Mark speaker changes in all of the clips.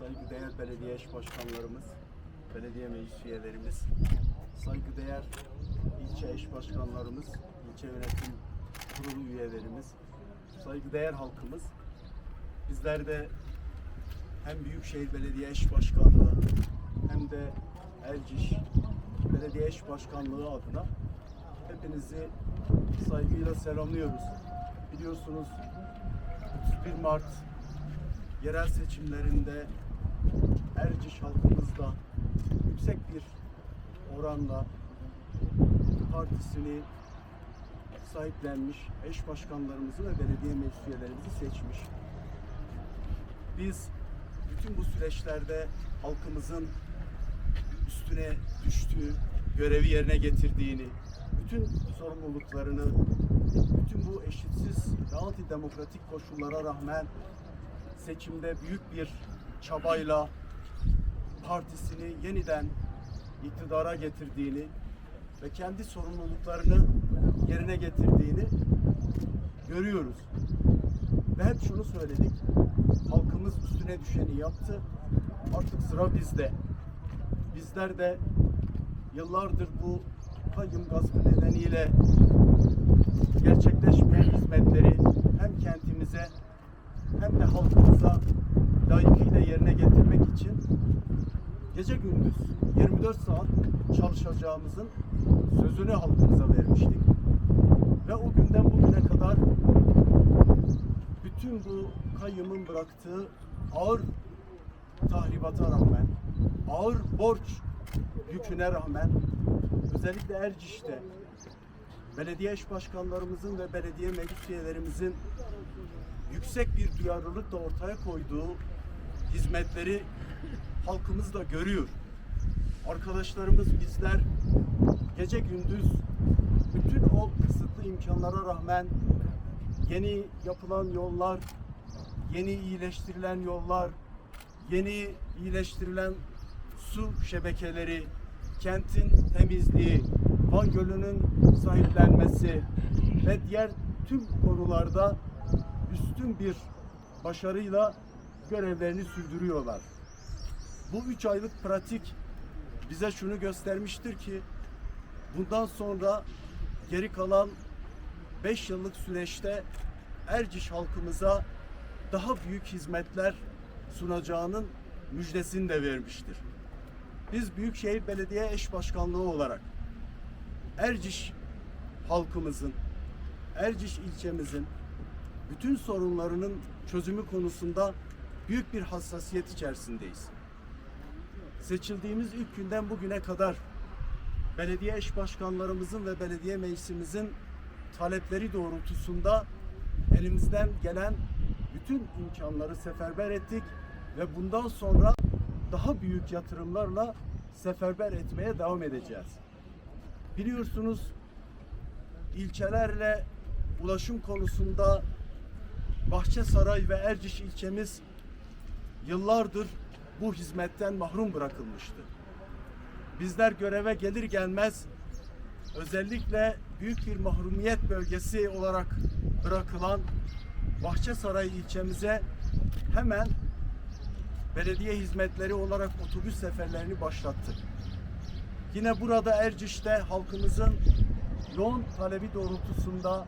Speaker 1: saygıdeğer belediye eş başkanlarımız, belediye meclis üyelerimiz, saygıdeğer ilçe eş başkanlarımız, ilçe yönetim kurulu üyelerimiz, saygıdeğer halkımız. Bizler de hem Büyükşehir Belediye Eş Başkanlığı hem de Erciş Belediye Eş Başkanlığı adına hepinizi saygıyla selamlıyoruz. Biliyorsunuz 31 Mart yerel seçimlerinde Erciş halkımızla yüksek bir oranla partisini sahiplenmiş, eş başkanlarımızı ve belediye meclis üyelerimizi seçmiş. Biz bütün bu süreçlerde halkımızın üstüne düştüğü, görevi yerine getirdiğini, bütün sorumluluklarını, bütün bu eşitsiz ve antidemokratik koşullara rağmen seçimde büyük bir çabayla partisini yeniden iktidara getirdiğini ve kendi sorumluluklarını yerine getirdiğini görüyoruz. Ve hep şunu söyledik. Halkımız üstüne düşeni yaptı. Artık sıra bizde. Bizler de yıllardır bu kayyum gaspı nedeniyle gerçekleşmeyen hizmetleri hem kentimize hem de halkımıza layıkıyla yerine getirmek için gece gündüz 24 saat çalışacağımızın sözünü halkımıza vermiştik. Ve o günden bugüne kadar bütün bu kayyımın bıraktığı ağır tahribata rağmen, ağır borç yüküne rağmen özellikle Erciş'te belediye eş başkanlarımızın ve belediye meclis üyelerimizin yüksek bir duyarlılıkla ortaya koyduğu hizmetleri halkımız da görüyor. Arkadaşlarımız bizler gece gündüz bütün o kısıtlı imkanlara rağmen yeni yapılan yollar, yeni iyileştirilen yollar, yeni iyileştirilen su şebekeleri, kentin temizliği, Van Gölü'nün sahiplenmesi ve diğer tüm konularda üstün bir başarıyla görevlerini sürdürüyorlar. Bu üç aylık pratik bize şunu göstermiştir ki bundan sonra geri kalan 5 yıllık süreçte Erciş halkımıza daha büyük hizmetler sunacağının müjdesini de vermiştir. Biz Büyükşehir Belediye Eş Başkanlığı olarak Erciş halkımızın, Erciş ilçemizin bütün sorunlarının çözümü konusunda büyük bir hassasiyet içerisindeyiz. Seçildiğimiz ilk günden bugüne kadar belediye eş başkanlarımızın ve belediye meclisimizin talepleri doğrultusunda elimizden gelen bütün imkanları seferber ettik ve bundan sonra daha büyük yatırımlarla seferber etmeye devam edeceğiz. Biliyorsunuz ilçelerle ulaşım konusunda Bahçesaray ve Erciş ilçemiz yıllardır bu hizmetten mahrum bırakılmıştı. Bizler göreve gelir gelmez özellikle büyük bir mahrumiyet bölgesi olarak bırakılan Bahçesaray ilçemize hemen belediye hizmetleri olarak otobüs seferlerini başlattık. Yine burada Erciş'te halkımızın yoğun talebi doğrultusunda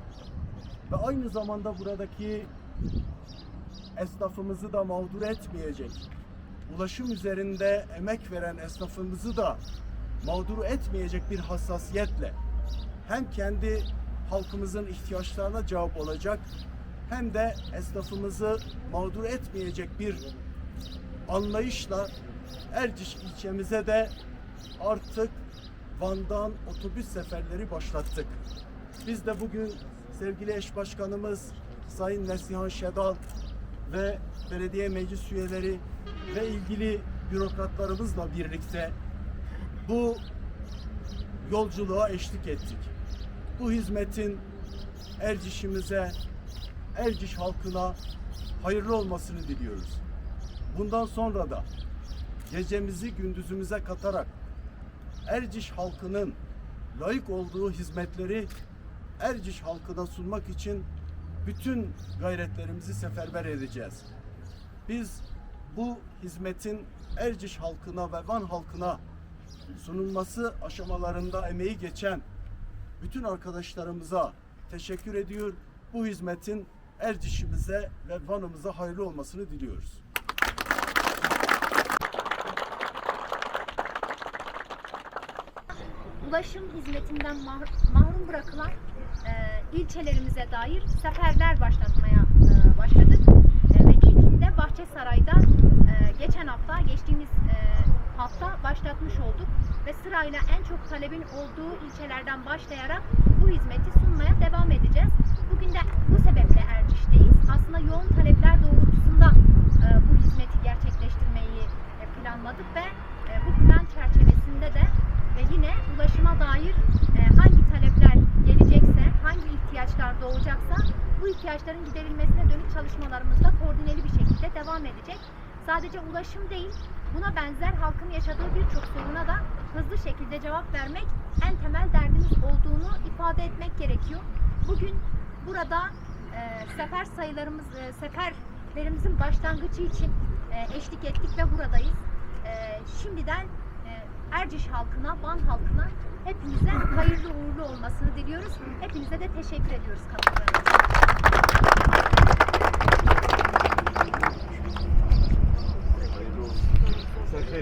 Speaker 1: ve aynı zamanda buradaki esnafımızı da mağdur etmeyecek, ulaşım üzerinde emek veren esnafımızı da mağdur etmeyecek bir hassasiyetle hem kendi halkımızın ihtiyaçlarına cevap olacak hem de esnafımızı mağdur etmeyecek bir anlayışla Erciş ilçemize de artık Van'dan otobüs seferleri başlattık. Biz de bugün sevgili eş başkanımız Sayın Nesihan Şedal ve belediye meclis üyeleri ve ilgili bürokratlarımızla birlikte bu yolculuğa eşlik ettik. Bu hizmetin Erciş'imize, Erciş halkına hayırlı olmasını diliyoruz. Bundan sonra da gecemizi gündüzümüze katarak Erciş halkının layık olduğu hizmetleri Erciş halkına sunmak için bütün gayretlerimizi seferber edeceğiz. Biz bu hizmetin Erciş halkına ve Van halkına sunulması aşamalarında emeği geçen bütün arkadaşlarımıza teşekkür ediyor. Bu hizmetin Erciş'imize ve Van'ımıza hayırlı olmasını diliyoruz.
Speaker 2: ulaşım hizmetinden mah- mahrum bırakılan ilçelerimize dair seferler başlatmaya e, başladık. E, ve ilkinde Bahçesaray'da e, geçen hafta, geçtiğimiz e, hafta başlatmış olduk. Ve sırayla en çok talebin olduğu ilçelerden başlayarak bu hizmeti sunmaya devam edeceğiz. Bugün de bu sebeple Erciş'teyiz. Aslında yoğun talepler doğrultusunda e, bu hizmeti gerçekleştirmeyi e, planladık ve e, bu plan çerçevesinde de ve yine ulaşıma dair e, hangi talepler gelecekse, hangi ihtiyaçlar doğacaksa bu ihtiyaçların giderilmesine dönük çalışmalarımız da koordineli bir şekilde devam edecek. Sadece ulaşım değil, buna benzer halkın yaşadığı birçok soruna da hızlı şekilde cevap vermek en temel derdimiz olduğunu ifade etmek gerekiyor. Bugün burada e, sefer sayılarımız, e, seferlerimizin başlangıcı için e, eşlik ettik ve buradayız. E, şimdiden e, Erciş halkına, Van halkına hepinize hayırlı uğurlu olmasını diliyoruz. Hepinize de teşekkür ediyoruz katılımlarınız için.